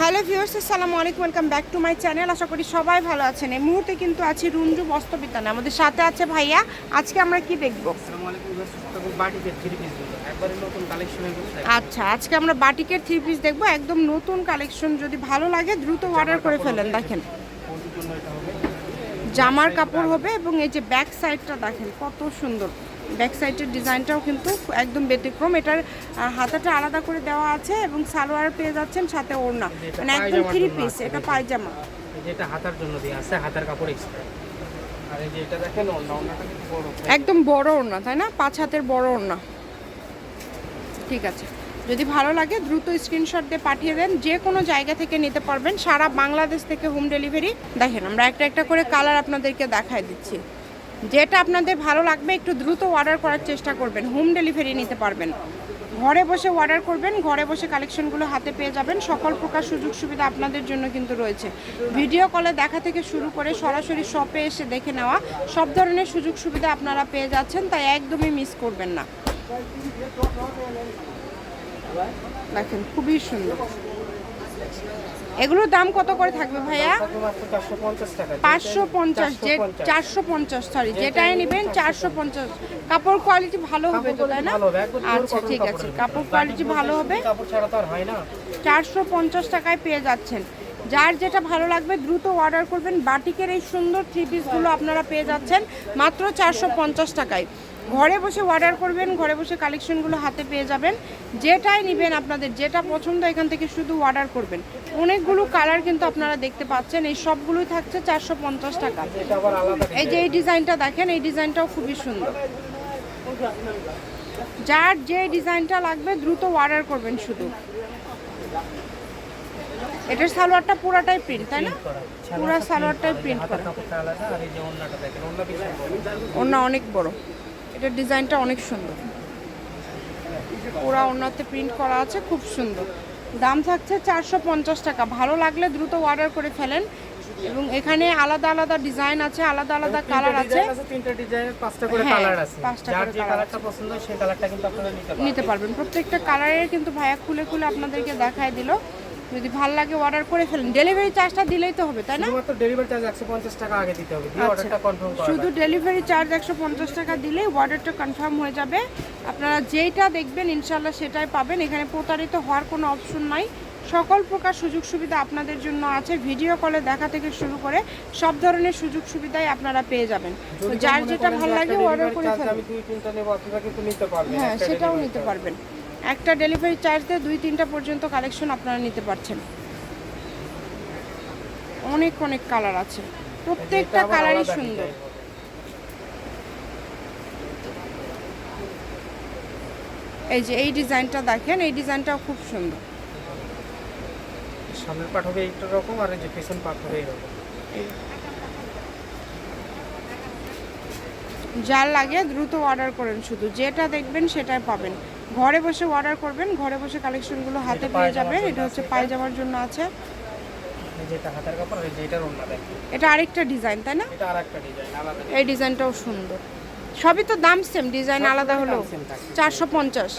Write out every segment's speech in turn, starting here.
Hello viewers আসসালামু আলাইকুম welcome back to my channel আশা করি সবাই ভালো আছেন। এই মুহূর্তে কিন্তু আছি রুঞ্জু বস্ত্রবিতানে আমাদের সাথে আছে ভাইয়া। আজকে আমরা কি দেখব? আচ্ছা আজকে আমরা বাটিকের থ্রি পিস দেখব। একদম নতুন কালেকশন যদি ভালো লাগে দ্রুত অর্ডার করে ফেলেন। দেখেন। জামার কাপড় হবে এবং এই যে ব্যাক সাইডটা দেখেন কত সুন্দর। ব্যাক সাইডের ডিজাইনটাও কিন্তু একদম ব্যতিক্রম। এটার হাতাটা আলাদা করে দেওয়া আছে এবং সালোয়ার পেয়ে যাচ্ছেন সাথে ওড়না। মানে একদম থ্রি পিস এটা পায়জামা। এই যে এটা হাতার জন্য আছে হাতার কাপড় এক্সট্রা একদম বড় ওড়না তাই না? পাঁচ হাতের বড় ওড়না। ঠিক আছে। যদি ভালো লাগে দ্রুত স্ক্রিনশট দিয়ে পাঠিয়ে দেন। যে কোনো জায়গা থেকে নিতে পারবেন। সারা বাংলাদেশ থেকে হোম ডেলিভারি দেখেন। আমরা একটা একটা করে কালার আপনাদেরকে দেখায় দিচ্ছি। যেটা আপনাদের ভালো লাগবে, একটু দ্রুত অর্ডার করার চেষ্টা করবেন। হোম ডেলিভারি নিতে পারবেন। ঘরে বসে অর্ডার করবেন, ঘরে বসে কালেকশনগুলো হাতে পেয়ে যাবেন। সকল প্রকার সুযোগ সুবিধা আপনাদের জন্য কিন্তু রয়েছে। ভিডিও কলে দেখা থেকে শুরু করে সরাসরি শপে এসে দেখে নেওয়া, সব ধরনের সুযোগ সুবিধা আপনারা পেয়ে যাচ্ছেন, তাই একদমই মিস করবেন না। দেখেন, খুবই সুন্দর। এগুলোর দাম কত করে থাকবে ভাইয়া? পাঁচশো পঞ্চাশ যে চারশো পঞ্চাশ সরি যেটাই নেবেন চারশো পঞ্চাশ। কাপড় কোয়ালিটি ভালো হবে তো তাই না? আচ্ছা ঠিক আছে। কাপড়। কোয়ালিটি ভালো হবে। চারশো পঞ্চাশ টাকায় পেয়ে যাচ্ছেন। যার যেটা ভালো লাগবে দ্রুত অর্ডার করবেন। বাটিকের এই সুন্দর থ্রি পিসগুলো আপনারা পেয়ে যাচ্ছেন মাত্র চারশো পঞ্চাশ টাকায়। ঘরে বসে অর্ডার করবেন ঘরে বসে কালেকশনগুলো হাতে পেয়ে যাবেন। যেটাই নেবেন আপনাদের যেটা পছন্দ এখান থেকে শুধু অর্ডার করবেন। অনেকগুলো কালার কিন্তু আপনারা দেখতে পাচ্ছেন এই সবগুলোই থাকছে চারশো পঞ্চাশ টাকা। এই যে এই ডিজাইনটা দেখেন এই ডিজাইনটাও খুবই সুন্দর। যার যে ডিজাইনটা লাগবে দ্রুত অর্ডার করবেন শুধু। এটার সালোয়ারটা পুরাটাই প্রিন্ট তাই না? পুরা সালোয়ারটাই প্রিন্ট করা। ওড়না অনেক বড়। এটার ডিজাইনটা অনেক সুন্দর। ওরা ওড়নাতে প্রিন্ট করা আছে খুব সুন্দর। দাম থাকছে চারশো পঞ্চাশ টাকা। ভালো লাগলে দ্রুত অর্ডার করে ফেলেন। এবং এখানে আলাদা আলাদা ডিজাইন আছে আলাদা আলাদা কালার আছে। তিনটা ডিজাইনের পাঁচটা করে হ্যাঁ, কালার আছে। যার যে কালারটা পছন্দ সেই কালারটা কিন্তু আপনারা নিতে পারবেন নিতে পারবেন। প্রত্যেকটা কালারের কিন্তু ভাইয়া খুলে খুলে আপনাদেরকে দেখায় দিল। যদি ভালো লাগে অর্ডার করে ফেলেন। ডেলিভারি চার্জটা দিলেই তো হবে তাই না? শুধুমাত্র ডেলিভারি চার্জ একশো পঞ্চাশ টাকা আগে দিতে হবে দিয়ে আচ্ছা। অর্ডারটা কনফার্ম করা শুধু ডেলিভারি চার্জ একশো পঞ্চাশ টাকা দিলেই অর্ডারটা কনফার্ম হয়ে যাবে। আপনারা যেইটা দেখবেন ইনশাল্লাহ সেটাই পাবেন। এখানে প্রতারিত হওয়ার কোনো অপশন নাই। সকল প্রকার সুযোগ সুবিধা আপনাদের জন্য আছে। ভিডিও কলে দেখা থেকে শুরু করে সব ধরনের সুযোগ সুবিধাই আপনারা পেয়ে যাবেন। যার যেটা ভালো লাগে অর্ডার করে charge ফেলুন। আমি দুই তিনটা নেব আপনারা কিন্তু নিতে পারবেন হ্যাঁ সেটাও নিতে পারবেন। একটা ডেলিভারি চার্জ দিয়ে দুই তিনটা পর্যন্ত কালেকশন আপনারা নিতে পারছেন। অনেক অনেক কালার আছে। প্রত্যেকটা কালারই সুন্দর। এই যে এই ডিজাইনটা দেখেন এই ডিজাইনটাও খুব সুন্দর। সামনের পাট হবে এইটা রকম আর যে পেছন পাট হবে এইরকম যার লাগে দ্রুত অর্ডার করেন শুধু। যেটা দেখবেন সেটাই পাবেন। ঘরে বসে অর্ডার করবেন ঘরে বসে কালেকশনগুলো হাতে পেয়ে যাবেন এটা হচ্ছে। পায়জামার জন্য আছে। এটা আরেকটা ডিজাইন তাই না? এই ডিজাইনটাও সুন্দর। সবই তো দাম সেম ডিজাইন আলাদা হলো চারশো পঞ্চাশ।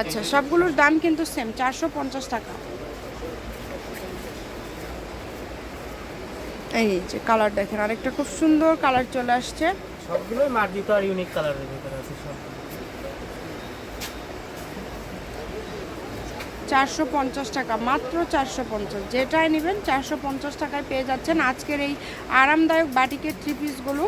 আচ্ছা সবগুলোর দাম কিন্তু সেম চারশো পঞ্চাশ টাকা। এই যে কালার দেখেন আরেকটা খুব সুন্দর কালার চলে আসছে। সবগুলোই মার্জিত আর ইউনিক কালারের ভিতরে আছে সব। চারশো পঞ্চাশ টাকা, মাত্র চারশো পঞ্চাশ। যেটাই নেবেন চারশো পঞ্চাশ টাকায় পেয়ে যাচ্ছেন আজকের এই আরামদায়ক বাটিকের থ্রি পিসগুলো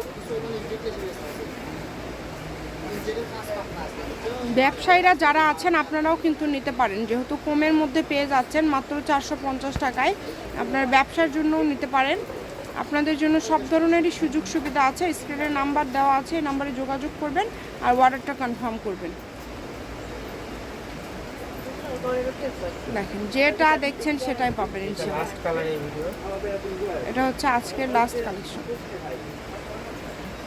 ব্যবসায়ীরা যারা আছেন, আপনারাও কিন্তু নিতে পারেন। যেহেতু কমের মধ্যে পেয়ে যাচ্ছেন, মাত্র চারশো পঞ্চাশ টাকায় আপনার ব্যবসার জন্যও নিতে পারেন। আপনাদের জন্য সব ধরনেরই সুযোগ সুবিধা আছে। স্ক্রিনের নাম্বার দেওয়া আছে, এই নাম্বারে যোগাযোগ করবেন আর অর্ডারটা কনফার্ম করবেন। দেখেন যেটা দেখছেন সেটাই পাবেন এটা হচ্ছে আজকের লাস্ট কালেকশন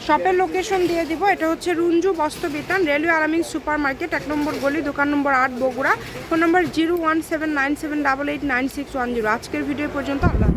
শপের লোকেশন দিয়ে দিব এটা হচ্ছে Runju Bastra Bitan railway Alamin super market এক নম্বর গলি দোকান নম্বর আট Bogura. Phone number zero one seven nine seven double eight nine six one zero. আজকের ভিডিও পর্যন্ত আল্লাহ।